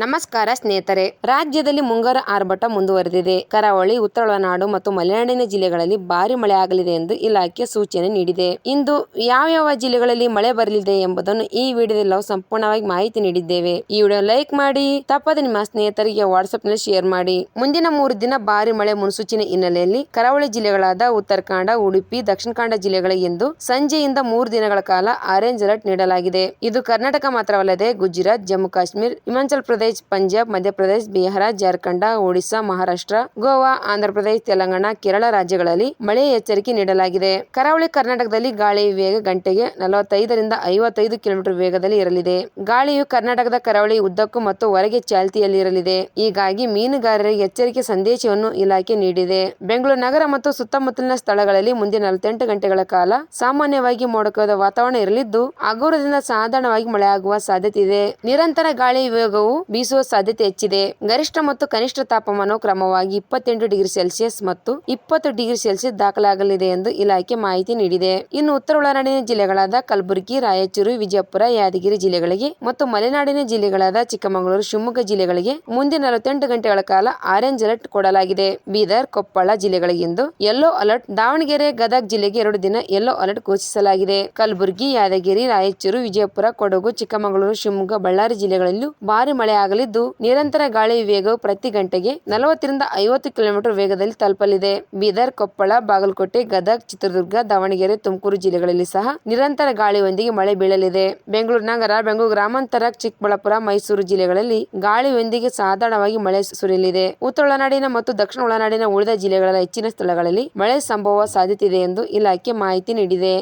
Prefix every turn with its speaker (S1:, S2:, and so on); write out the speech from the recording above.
S1: ನಮಸ್ಕಾರ ಸ್ನೇಹಿತರೆ. ರಾಜ್ಯದಲ್ಲಿ ಮುಂಗಾರು ಆರ್ಭಟ ಮುಂದುವರೆದಿದೆ. ಕರಾವಳಿ ಉತ್ತರ ಒಳನಾಡು ಮತ್ತು ಮಲೆನಾಡಿನ ಜಿಲ್ಲೆಗಳಲ್ಲಿ ಭಾರಿ ಮಳೆ ಆಗಲಿದೆ ಎಂದು ಇಲಾಖೆ ಸೂಚನೆ ನೀಡಿದೆ. ಇಂದು ಯಾವ ಯಾವ ಜಿಲ್ಲೆಗಳಲ್ಲಿ ಮಳೆ ಬರಲಿದೆ ಎಂಬುದನ್ನು ಈ ವಿಡಿಯೋದಲ್ಲಿ ನಾವು ಸಂಪೂರ್ಣವಾಗಿ ಮಾಹಿತಿ ನೀಡಿದ್ದೇವೆ. ಈ ವಿಡಿಯೋ ಲೈಕ್ ಮಾಡಿ, ತಪ್ಪದೆ ನಿಮ್ಮ ಸ್ನೇಹಿತರಿಗೆ ವಾಟ್ಸ್ಆಪ್ನಲ್ಲಿ ಶೇರ್ ಮಾಡಿ. ಮುಂದಿನ ಮೂರು ದಿನ ಭಾರಿ ಮಳೆ ಮುನ್ಸೂಚನೆ ಹಿನ್ನೆಲೆಯಲ್ಲಿ ಕರಾವಳಿ ಜಿಲ್ಲೆಗಳಾದ ಉತ್ತರಾಖಂಡ, ಉಡುಪಿ, ದಕ್ಷಿಣ ಕನ್ನಡ ಜಿಲ್ಲೆಗಳಿಗೆ ಇಂದು ಸಂಜೆಯಿಂದ ಮೂರು ದಿನಗಳ ಕಾಲ ಆರೆಂಜ್ ಅಲರ್ಟ್ ನೀಡಲಾಗಿದೆ. ಇದು ಕರ್ನಾಟಕ ಮಾತ್ರವಲ್ಲದೆ ಗುಜರಾತ್, ಜಮ್ಮು, ಕಾಶ್ಮೀರ್, ಹಿಮಾಚಲ ಪ್ರದೇಶ ಪಂಜಾಬ್, ಮಧ್ಯಪ್ರದೇಶ, ಬಿಹಾರ, ಜಾರ್ಖಂಡ, ಒಡಿಶಾ, ಮಹಾರಾಷ್ಟ್ರ, ಗೋವಾ ಆಂಧ್ರಪ್ರದೇಶ ತೆಲಂಗಾಣ, ಕೇರಳ ರಾಜ್ಯಗಳಲ್ಲಿ ಮಳೆ ಎಚ್ಚರಿಕೆ ನೀಡಲಾಗಿದೆ. ಕರಾವಳಿ ಕರ್ನಾಟಕದಲ್ಲಿ ಗಾಳಿ ವೇಗ ಗಂಟೆಗೆ ನಲವತ್ತೈದರಿಂದ ಐವತ್ತೈದು ಕಿಲೋಮೀಟರ್ ವೇಗದಲ್ಲಿ ಇರಲಿದೆ. ಗಾಳಿಯು ಕರ್ನಾಟಕದ ಕರಾವಳಿ ಉದ್ದಕ್ಕೂ ಮತ್ತು ಹೊರಗೆ ಚಾಲ್ತಿಯಲ್ಲಿರಲಿದೆ ಹೀಗಾಗಿ ಮೀನುಗಾರರಿಗೆ ಎಚ್ಚರಿಕೆ ಸಂದೇಶವನ್ನು ಇಲಾಖೆ ನೀಡಿದೆ. ಬೆಂಗಳೂರು ನಗರ ಮತ್ತು ಸುತ್ತಮುತ್ತಲಿನ ಸ್ಥಳಗಳಲ್ಲಿ ಮುಂದಿನ ನಲವತ್ತೆಂಟು ಗಂಟೆಗಳ ಕಾಲ ಸಾಮಾನ್ಯವಾಗಿ ಮೋಡಕದ ವಾತಾವರಣ ಇರಲಿದ್ದು ಅಗೋರದಿಂದ ಸಾಧಾರಣವಾಗಿ ಮಳೆಯಾಗುವ ಸಾಧ್ಯತೆ ಇದೆ. ನಿರಂತರ ಗಾಳಿ ವೇಗವು ಬೀಸುವ ಸಾಧ್ಯತೆ ಹೆಚ್ಚಿದೆ. ಗರಿಷ್ಠ ಮತ್ತು ಕನಿಷ್ಠ ತಾಪಮಾನವು ಕ್ರಮವಾಗಿ ಇಪ್ಪತ್ತೆಂಟು ಡಿಗ್ರಿ ಸೆಲ್ಸಿಯಸ್ ಮತ್ತು ಇಪ್ಪತ್ತು ಡಿಗ್ರಿ ಸೆಲ್ಸಿಯಸ್ ದಾಖಲಾಗಲಿದೆ ಎಂದು ಇಲಾಖೆ ಮಾಹಿತಿ ನೀಡಿದೆ. ಇನ್ನು ಉತ್ತರ ಒಳನಾಡಿನ ಜಿಲ್ಲೆಗಳಾದ ಕಲಬುರಗಿ, ರಾಯಚೂರು, ವಿಜಯಪುರ, ಯಾದಗಿರಿ ಜಿಲ್ಲೆಗಳಿಗೆ ಮತ್ತು ಮಲೆನಾಡಿನ ಜಿಲ್ಲೆಗಳಾದ ಚಿಕ್ಕಮಗಳೂರು, ಶಿವಮೊಗ್ಗ ಜಿಲ್ಲೆಗಳಿಗೆ ಮುಂದಿನ ನಲವತ್ತೆಂಟು ಗಂಟೆಗಳ ಕಾಲ ಆರೆಂಜ್ ಅಲರ್ಟ್ ಕೊಡಲಾಗಿದೆ. ಬೀದರ್, ಕೊಪ್ಪಳ ಜಿಲ್ಲೆಗಳಿಗಿಂದು ಯೆಲ್ಲೋ ಅಲರ್ಟ್ ದಾವಣಗೆರೆ, ಗದಗ ಜಿಲ್ಲೆಗೆ ಎರಡು ದಿನ ಯೆಲ್ಲೋ ಅಲರ್ಟ್ ಘೋಷಿಸಲಾಗಿದೆ. ಕಲಬುರಗಿ, ಯಾದಗಿರಿ, ರಾಯಚೂರು, ವಿಜಯಪುರ, ಕೊಡಗು, ಚಿಕ್ಕಮಗಳೂರು, ಶಿವಮೊಗ್ಗ, ಬಳ್ಳಾರಿ ಜಿಲ್ಲೆಗಳಲ್ಲೂ ಭಾರಿ ಮಳೆ ಆಗಲಿದ್ದು ನಿರಂತರ ಗಾಳಿ ವೇಗವು ಪ್ರತಿ ಗಂಟೆಗೆ ನಲವತ್ತರಿಂದ ಐವತ್ತು ಕಿಲೋಮೀಟರ್ ವೇಗದಲ್ಲಿ ತಲುಪಲಿದೆ. ಬೀದರ್, ಕೊಪ್ಪಳ, ಬಾಗಲಕೋಟೆ, ಗದಗ್, ಚಿತ್ರದುರ್ಗ, ದಾವಣಗೆರೆ, ತುಮಕೂರು ಜಿಲ್ಲೆಗಳಲ್ಲಿ ಸಹ ನಿರಂತರ ಗಾಳಿಯೊಂದಿಗೆ ಮಳೆ ಬೀಳಲಿದೆ. ಬೆಂಗಳೂರು ನಗರ, ಬೆಂಗಳೂರು ಗ್ರಾಮಾಂತರ, ಚಿಕ್ಕಬಳ್ಳಾಪುರ, ಮೈಸೂರು ಜಿಲ್ಲೆಗಳಲ್ಲಿ ಗಾಳಿಯೊಂದಿಗೆ ಸಾಧಾರಣವಾಗಿ ಮಳೆ ಸುರಿಯಲಿದೆ. ಉತ್ತರ ಒಳನಾಡಿನ ಮತ್ತು ದಕ್ಷಿಣ ಒಳನಾಡಿನ ಉಳಿದ ಜಿಲ್ಲೆಗಳ ಹೆಚ್ಚಿನ ಸ್ಥಳಗಳಲ್ಲಿ ಮಳೆ ಸಂಭವ ಸಾಧ್ಯತೆ ಇದೆ ಎಂದು ಇಲಾಖೆ ಮಾಹಿತಿ ನೀಡಿದೆ.